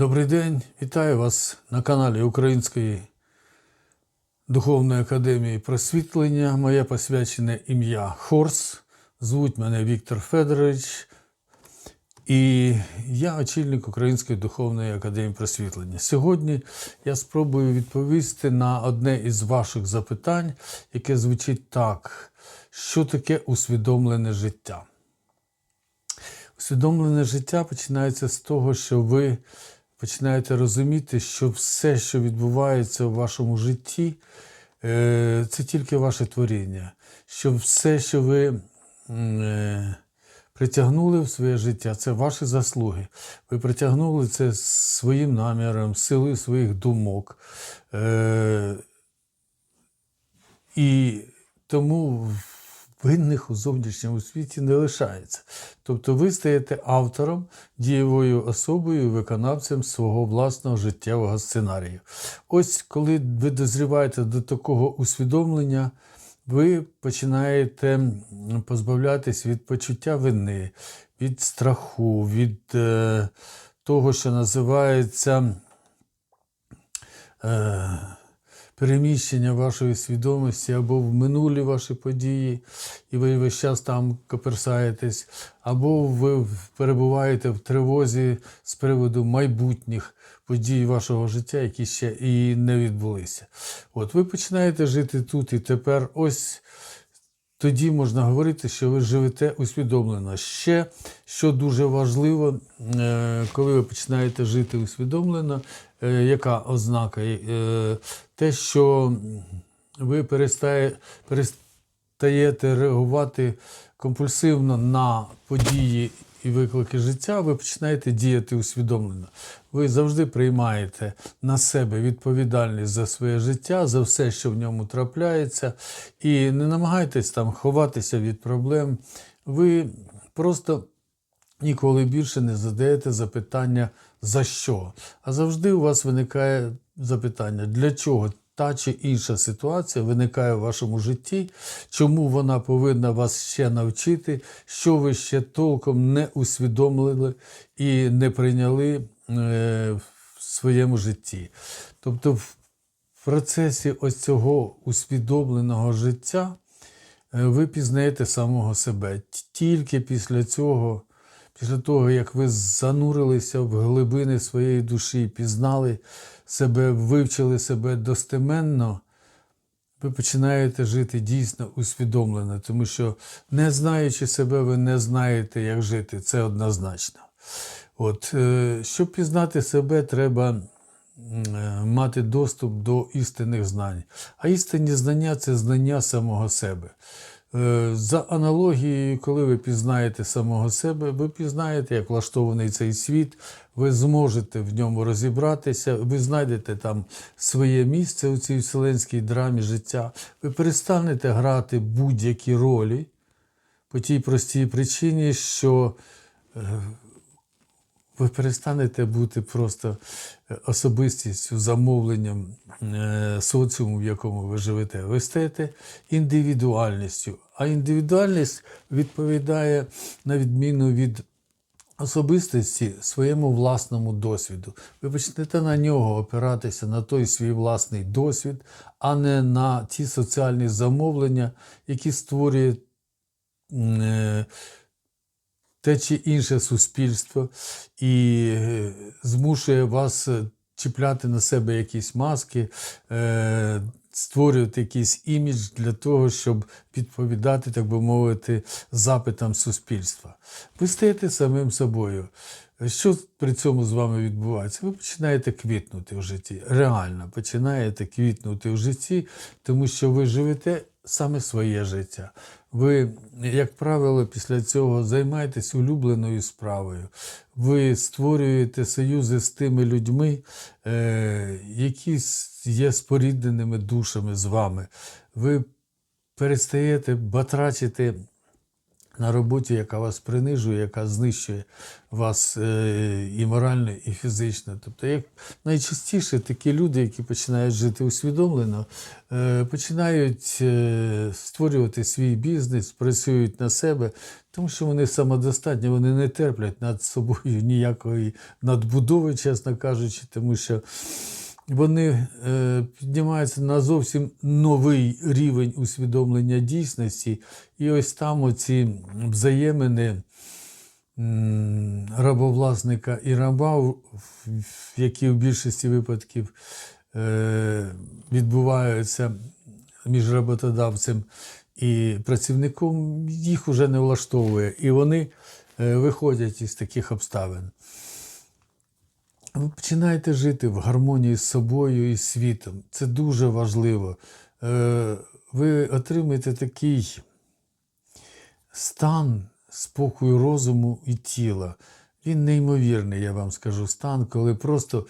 Добрий день, вітаю вас на каналі Української духовної академії просвітлення. Моє посвячене ім'я Хорс. Звуть мене Віктор Федорович. І я очільник Української духовної академії просвітлення. Сьогодні я спробую відповісти на одне із ваших запитань, яке звучить так: що таке усвідомлене життя? Усвідомлене життя починається з того, що ви починаєте розуміти, що все, що відбувається у вашому житті, е, це тільки ваше творіння. Що все, що ви е, притягнули в своє життя, це ваші заслуги. Ви притягнули це своїм наміром, силою своїх думок. Е, І тому винних у зовнішньому світі не лишається. Тобто ви стаєте автором, дієвою особою, і виконавцем свого власного життєвого сценарію. Ось коли ви дозріваєте до такого усвідомлення, ви починаєте позбавлятись від почуття вини, від страху, від е, того, що називається. Е, переміщення вашої свідомості або в минулі ваші події, і ви весь час там коперсаєтесь, або ви перебуваєте в тривозі з приводу майбутніх подій вашого життя, які ще і не відбулися. От ви починаєте жити тут і тепер. Ось тоді можна говорити, що ви живете усвідомлено. Ще що дуже важливо, е, коли ви починаєте жити усвідомлено, яка ознака? Е, Те, що ви перестає, перестаєте реагувати компульсивно на події і виклики життя, ви починаєте діяти усвідомлено. Ви завжди приймаєте на себе відповідальність за своє життя, за все, що в ньому трапляється, і не намагайтесь там ховатися від проблем. Ви просто ніколи більше не задаєте запитання за що. А завжди у вас виникає запитання, для чого та чи інша ситуація виникає в вашому житті, чому вона повинна вас ще навчити, що ви ще толком не усвідомили і не прийняли е, в своєму житті. Тобто, в процесі ось цього усвідомленого життя е, ви пізнаєте самого себе. Тільки після цього, після того, як ви занурилися в глибини своєї душі, пізнали себе, вивчили себе достеменно, ви починаєте жити дійсно усвідомлено, тому що, не знаючи себе, ви не знаєте, як жити. Це однозначно. От, е, Щоб пізнати себе, треба е, мати доступ до істинних знань. А істинні знання це знання самого себе. Е, За аналогією, коли ви пізнаєте самого себе, ви пізнаєте, як влаштований цей світ, ви зможете в ньому розібратися, ви знайдете там своє місце у цій вселенській драмі життя, ви перестанете грати будь-які ролі по тій простій причині, що е, ви перестанете бути просто е, особистістю, замовленням е, соціуму, в якому ви живете. Ви стаєте індивідуальністю. А індивідуальність відповідає, на відміну від особистості, своєму власному досвіду. Ви почнете на нього опиратися, на той свій власний досвід, а не на ті соціальні замовлення, які створює. Те чи інше суспільство і е, змушує вас е, чіпляти на себе якісь маски, е, створювати якийсь імідж для того, щоб відповідати, так би мовити, запитам суспільства. Ви стаєте самим собою. Що при цьому з вами відбувається? Ви починаєте квітнути в житті. Реально починаєте квітнути в житті, тому що ви живете саме своє життя. Ви, як правило, після цього займаєтесь улюбленою справою. Ви створюєте союзи з тими людьми, е, які є спорідненими душами з вами. Ви перестаєте батрачити на роботі, яка вас принижує, яка знищує вас е, і морально, і фізично. Тобто, як найчастіше такі люди, які починають жити усвідомлено, е, починають е, створювати свій бізнес, працюють на себе, тому що вони самодостатні, вони не терплять над собою ніякої надбудови, чесно кажучи, тому що вони е, піднімаються на зовсім новий рівень усвідомлення дійсності, і ось там оці взаємини рабовласника і раба, які в більшості випадків е, відбуваються між роботодавцем і працівником, їх уже не влаштовує, і вони е, виходять із таких обставин. Ви починаєте жити в гармонії з собою і світом. Це дуже важливо. Е, Ви отримаєте такий стан спокою розуму і тіла. Він неймовірний, я вам скажу, стан, коли просто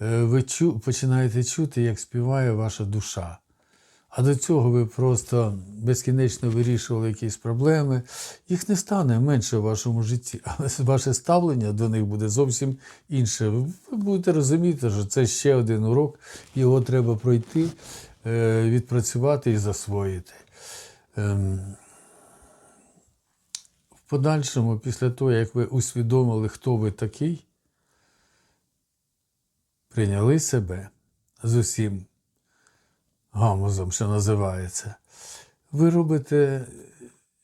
е, ви починаєте чути, як співає ваша душа. А до цього ви просто безкінечно вирішували якісь проблеми. Їх не стане менше в вашому житті, але ваше ставлення до них буде зовсім інше. Ви будете розуміти, що це ще один урок, його треба пройти, е, відпрацювати і засвоїти. Ем, В подальшому, після того, як ви усвідомили, хто ви такий, прийняли себе з усім гамузом, що називається, ви робите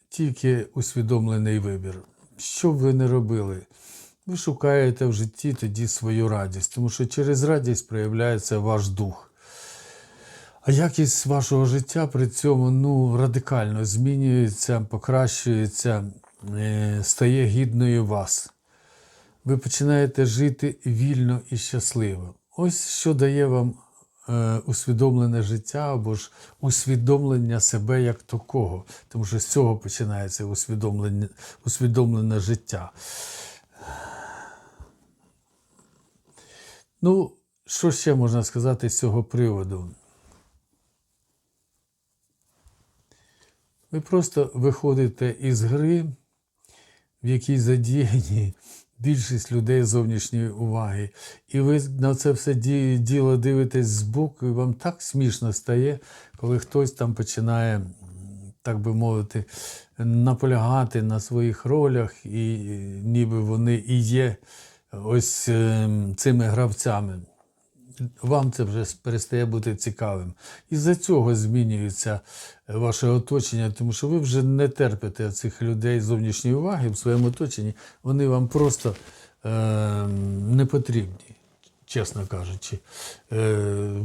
тільки усвідомлений вибір. Що б ви не робили? Ви шукаєте в житті тоді свою радість, тому що через радість проявляється ваш дух. А якість вашого життя при цьому ну, радикально змінюється, покращується, е, стає гідною вас. Ви починаєте жити вільно і щасливо. Ось що дає вам усвідомлене життя або ж усвідомлення себе як такого. Тому що з цього починається усвідомлення, усвідомлене життя. Ну, що ще можна сказати з цього приводу? Ви просто виходите із гри, в якій задіяні більшість людей зовнішньої уваги. І ви на це все ді- діло дивитесь збоку, і вам так смішно стає, коли хтось там починає, так би мовити, наполягати на своїх ролях, і ніби вони і є ось ем, цими гравцями вам це вже перестає бути цікавим. Із-за цього змінюється ваше оточення, тому що ви вже не терпите цих людей зовнішньої уваги в своєму оточенні. Вони вам просто е, не потрібні, чесно кажучи. Е,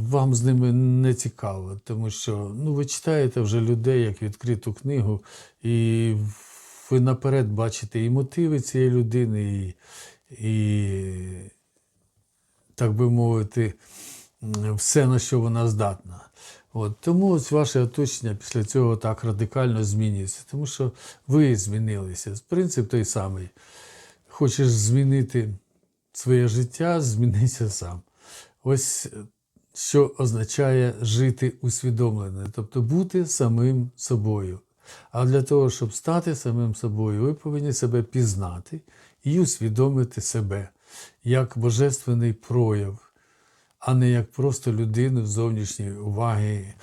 вам з ними не цікаво, тому що ну, ви читаєте вже людей як відкриту книгу, і ви наперед бачите і мотиви цієї людини, і, і так би мовити, все, на що вона здатна. От, тому ось ваше оточення після цього так радикально змінюється, тому що ви змінилися. Принцип той самий. Хочеш змінити своє життя, змінися сам. Ось що означає жити усвідомлено, тобто бути самим собою. А для того, щоб стати самим собою, ви повинні себе пізнати і усвідомити себе як божественний прояв, а не як просто людину зовнішньої уваги.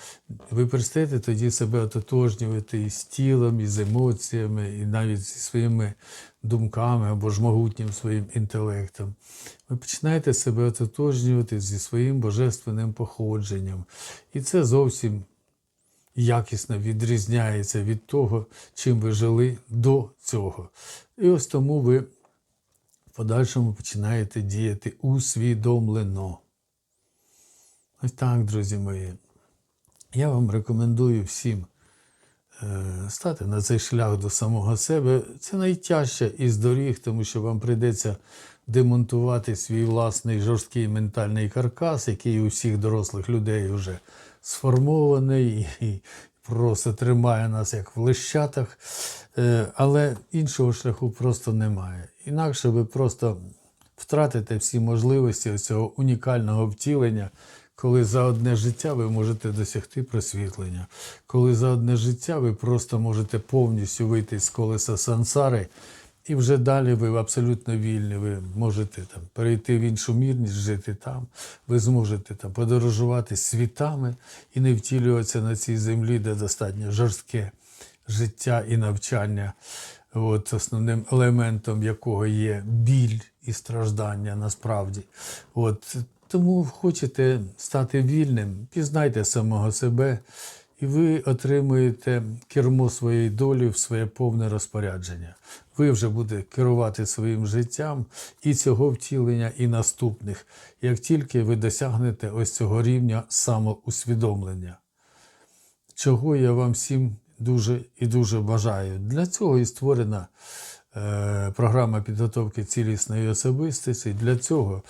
Ви перестаєте тоді себе ототожнювати і з тілом, і з емоціями, і навіть зі своїми думками або ж могутнім своїм інтелектом. Ви починаєте себе ототожнювати зі своїм божественним походженням. І це зовсім якісно відрізняється від того, чим ви жили до цього. І ось тому ви в подальшому починаєте діяти усвідомлено. Ось так, друзі мої. Я вам рекомендую всім е, стати на цей шлях до самого себе. Це найтяжча із доріг, тому що вам прийдеться демонтувати свій власний жорсткий ментальний каркас, який у всіх дорослих людей вже сформований і просто тримає нас як в лищатах. Е, Але іншого шляху просто немає. Інакше ви просто втратите всі можливості цього унікального втілення, коли за одне життя ви можете досягти просвітлення, коли за одне життя ви просто можете повністю вийти з колеса сансари, і вже далі ви абсолютно вільні. Ви можете там перейти в іншу мірність, жити там. Ви зможете там подорожувати світами і не втілюватися на цій землі, де достатньо жорстке життя і навчання, от, основним елементом якого є біль і страждання насправді. От, тому хочете стати вільним, пізнайте самого себе, і ви отримуєте кермо своєї долі в своє повне розпорядження. Ви вже будете керувати своїм життям і цього втілення, і наступних, як тільки ви досягнете ось цього рівня самоусвідомлення чого я вам всім дуже і дуже бажаю. Для цього і створена е, програма підготовки цілісної особистості. Для цього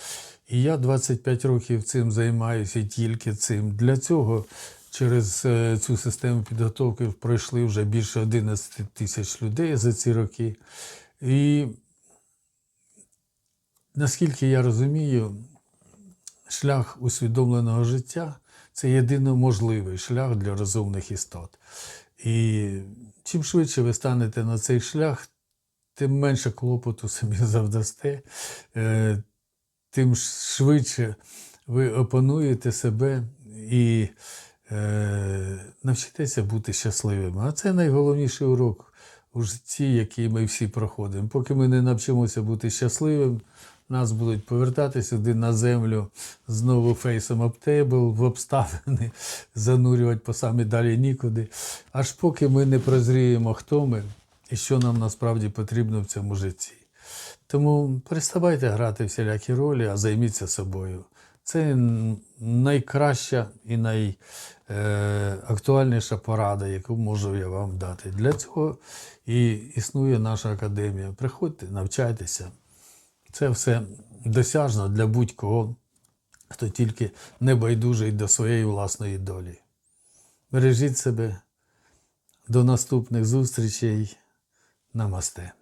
і я 25 років цим займаюся і тільки цим. Для цього через е, цю систему підготовки пройшли вже більше 11 тисяч людей за ці роки. І наскільки я розумію, шлях усвідомленого життя це єдино можливий шлях для розумних істот. І чим швидше ви станете на цей шлях, тим менше клопоту собі завдасте, е, тим швидше ви опануєте себе і е, навчитеся бути щасливими. А це найголовніший урок у житті, який ми всі проходимо. Поки ми не навчимося бути щасливим, нас будуть повертати сюди на землю знову фейсом обтейбл, в обставини, занурювати по самі далі нікуди. Аж поки ми не прозріємо, хто ми і що нам насправді потрібно в цьому житті. Тому переставайте грати всілякі ролі, а займіться собою. Це найкраща і найактуальніша порада, яку можу я вам дати. Для цього і існує наша академія. Приходьте, навчайтеся. Це все досяжно для будь-кого, хто тільки не байдужий до своєї власної долі. Бережіть себе. До наступних зустрічей. Намасте.